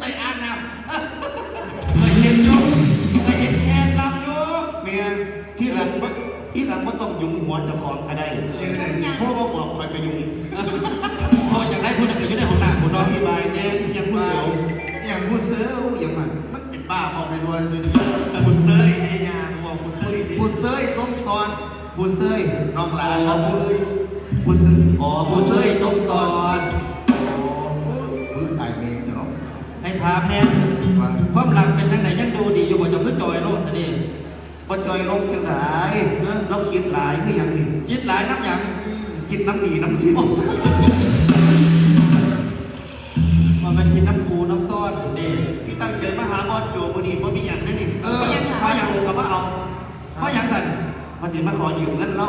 เตะอ่างน้เคยเห็นจุ๊บเคยเห็นแชร์ลำอยู่เมียที่หลังบ่ที่หลังบ่ต้องยุงหัวเจ้าของก็ได้โทรมาบอกคอยไปยุงพออยากได้พูดจะอยู่ในห้องน้ำคุณน้น้อองงอธิบายเนี่ยยังผู้เสือยังผู้เสือยังมันำมันเป็นบ้าบอกในทัวร์ซื้อผู้เสือไอ้ยาบอกผู้เสือพูดเซยส้มซ้อนผู้เสือน้องหลานเขาเอ้ยผู้เสืออ๋อผู้ช่วยสมสอน ถามแน่ว่าความหลังเป็นยังไงยังดูดีอยู่บ่จะขึ้นจอยโลกเสน่ห์บ่จอยลงจังไดเราคิดหลายคือหยังนี่คิดหลายนับหยังคิดน้ำหนีน้ำสิมันเป็นคิดน้ำคูน้ำซ่อนเด็พี่ตั้งเชิญมาหาบอสโจบ่ดีบ่มีหยังนั่นนี่เออถ้าอยากโก็มาเอาเพราะหยังสั่นมาสิมาขอยืมเงินเรา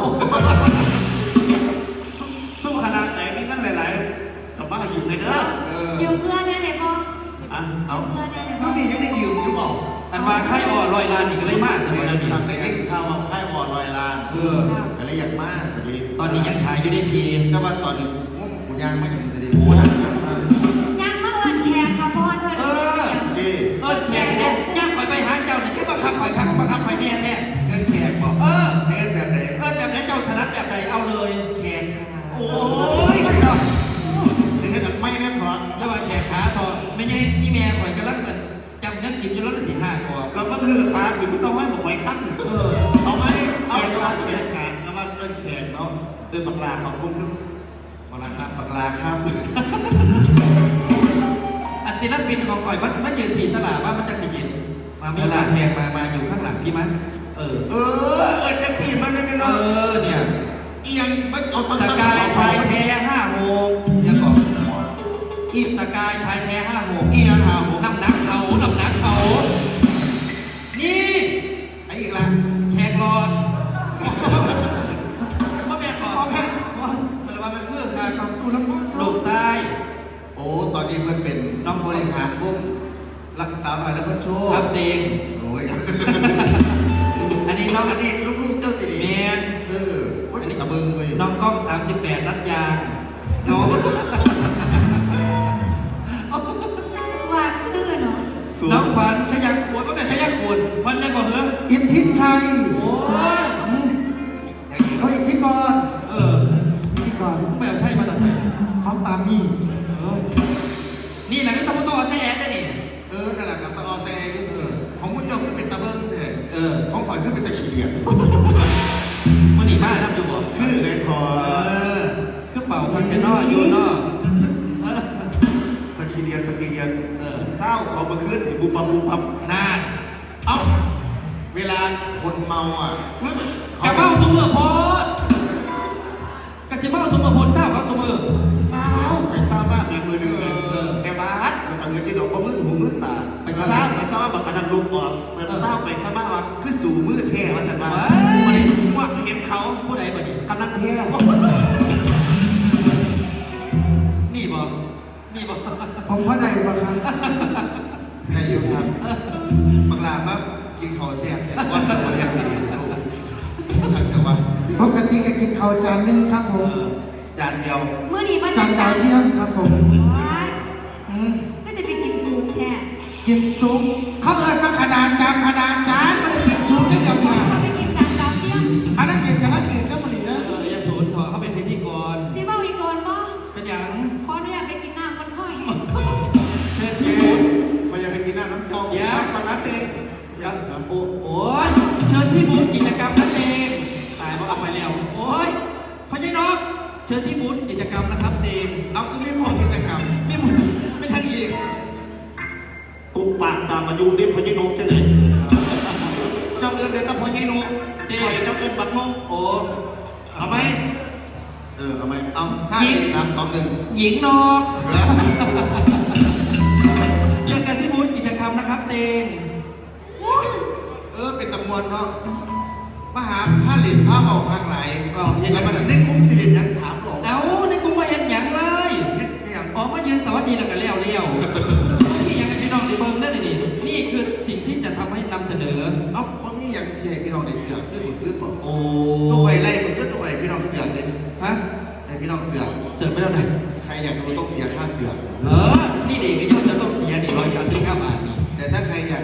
สู้ขนาดไหนมีเงินหลายๆก็มายืมเลยเด้อเออยืมเพื่อนได้ไหนบ่อะ เอายืมเพื่อนได้ไหนลูบ่กนี่ยังได้ยืมอยู่เปล่าอันมาค่ายอ่อลอยลานอีกก็เลยมากสมัยเดี๋ยวนี้ได้ยินข่าวว่าค่ายออนลอยล้านเออก็เลยอยากมากแต่ดีตอนนี้ยังฉายอยู่ในพีแต่ว่าตอนนี้ผมกูย่างไม่ถึงจะดี กินอยู่แล้วที่ห้าก่อนเราก็คือขาคือไม่ต้องให้บอกไว้ขั้นเออเอาไหมเอาเอาจะว่าแขนกขาดก็ว่าเป็นแขกเนาะเดินปากลาของคุณดูเอาละครับปากลาครับอันศิลปินของข่อยมันมันยืนผีสลาว่ามันจะขยินมามีลาแพงมามาอยู่ข้างหลังพี่มั้ยเออ เออเออจะสีมันได้ไหมเอเนาะอเนี่ยอียังมันเอาต้นสกายชายแท้ห้าหกยังก่อนอีสกายชายแท้ห้าามหาแล้วมันโชว์ครับเต็งโอ้ยอันนี้น้องอัอันนนี้นี้ลูกๆเจ้าจีดีเมนเออวัดตะเบิงเลยน้องกล้อง 38 นัดยางน้องว่าคือเนาะสูงน้องขวัญชยักขวนว่าเป็นชยักขวนพันยังก่อนเหรออิทธิชัยโอ้ ของข่อยคือเป็นตะเฉียบมันนี่มาทำอยู่บ่คือเลยถอเอดอคือเป่าคันกันนออยู่นอเออตะกี้เรียนตะกี้เรียนเออเศร้าเขามาขึ้นบุบปับบุบปับนานเอ้าเวลาคนเมาอะกระเบ้าสมือโพดกระสิเบ้าสมือโพด ก็มือหูมือตา ไปเศร้าไปเศร้าบักอันนั้นลุกออกเปิดเศร้าไปเศร้าบ้านว่าคือสู่มือแท้ว่าสันว่าวันนี้ว่าเห็นเขาผู้ใดบ่นี่กำลังแท้นี่บ่นี่บ่ผมพ่อใดบ้างครับใช่อยู่ครับบางลาปั๊บกินข้าวแซ่บแซ่บก้อนตัวเรียกที่ดีลูกแต่ว่าปกติก็กินข้าวจานหนึงครับผมจานเดียวมื้อนี้มาจานดาวเทียมครับผม กินซุปเขาเอิญมาขนาดจานขนาดจานไม่ได้กินซุปได้ยังไงเราไปกินจานดาวเทียมอันนั้นกินกันนั้นกินก็มันนี่นะเออยาสูนถอเขาเป็นพิธีกรสิเว้าอีกโดนบ่เป็นหยังขออนุญาตไปกินน้ำคนค่อยให้เชิญพี่บุญพยายามไปกินน้ำน้ำเจ้าเดี๋ยวก่อนนัดเองยังครับโอ้โอ้ยเชิญพี่บุญกิจกรรมนั่นเองตายบอกเอาไปแล้วโอ้ยพญายน้องเชิญพี่บุญกิจกรรมนะครับ ยุเด็กพญินกจะไหนเจ้าเอิญเด็กกับพญินกเดี๋ยวเจ้าเอิญบักนกโอ้เอาไหมเออเอาไหมเอาห้าสี่สามสองหนึ่งหญิงนอกเหลือเจอกันพี่บุญกิจกรรมนะครับเองเออเป็นตำมวนเนาะมาหาผ้าเหรียญผ้าเบาข้างไหลก็เห็นแล้วมันได้คุ้มติลินยังถามก่อนเอาในกูมาเห็นหยังเลยเฮ็ดไม่ยังออกมายืนสวัสดีแล้วก็เลี้ยวเลี้ยว สือกขึ้นหมดขึ้นหมดโอ้ตู้ไวไล่หมดขึ้นตู้ไวพี่น้องเสือกเลยฮะไอพี่น้องเสือกเสือกไม่ได้ใครอยากดูต้องเสียค่าเสือกเออนี่เด็กก็ยอมจะต้องเสียหนี่ร้อยสามสิบห้าบาทนี่แต่ถ้าใครอยาก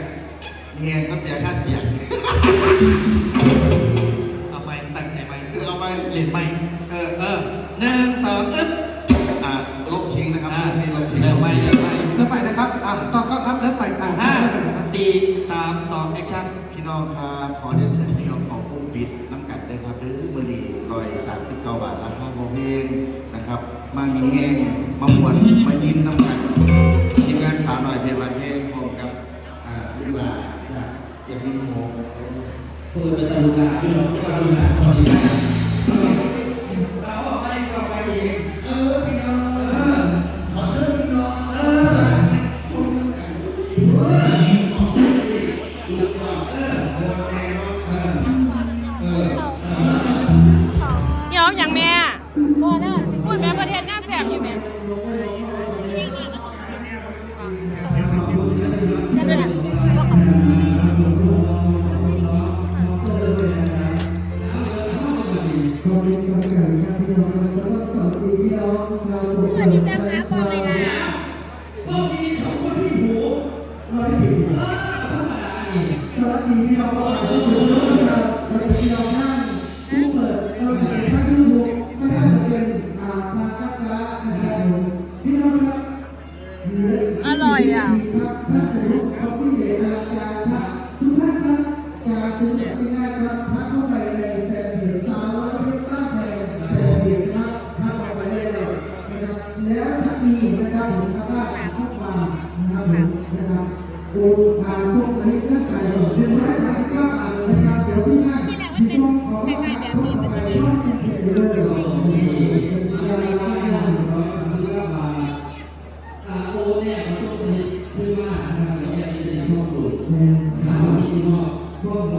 เฮียก็เสียค่าเสือกเอาไปตั้งใจไปเออเอาไปเรียนไปเออเออหนึ่งสองอึ๊บอ่าลบทิ้งนะครับนี่ลบทิ้งเริ่มไปเริ่มไเริ่มไปนะครับอ่าต่อก็ครับเริ่มไปอ่าห้าสี่สามสองแอคชั่นพี่น้องครับขอเดิน งนะครับมามีแห้งมาหวนมายิ้มน้ำกัดทีมงานสาวหน่อยเพลงวันเพลงพร้อมกับอ่าลูกหลานจากเสียงมิโมพูดเป็นตะลุกาพี่น้องที่ตะลุกาขอดีนะเราออกไปเราไปเองเออพี่น้องขอเชิญพี่น้องคนน้ำกัดเฮ้ยลูกหลานเออเออแม่เนาะเออเดี๋ยวอย่างแม่ พูดแม่ประเทศหน้าแสบอยู่แม่ที่แซ่บหาบอลเลยนะสวัสดีพี่น้อง ก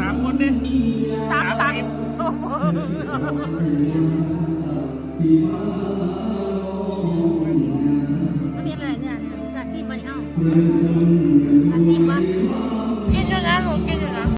สามคนดิสามตันโอ้โหมันเป็นอะไรเนี่ยกาซีบริเอากา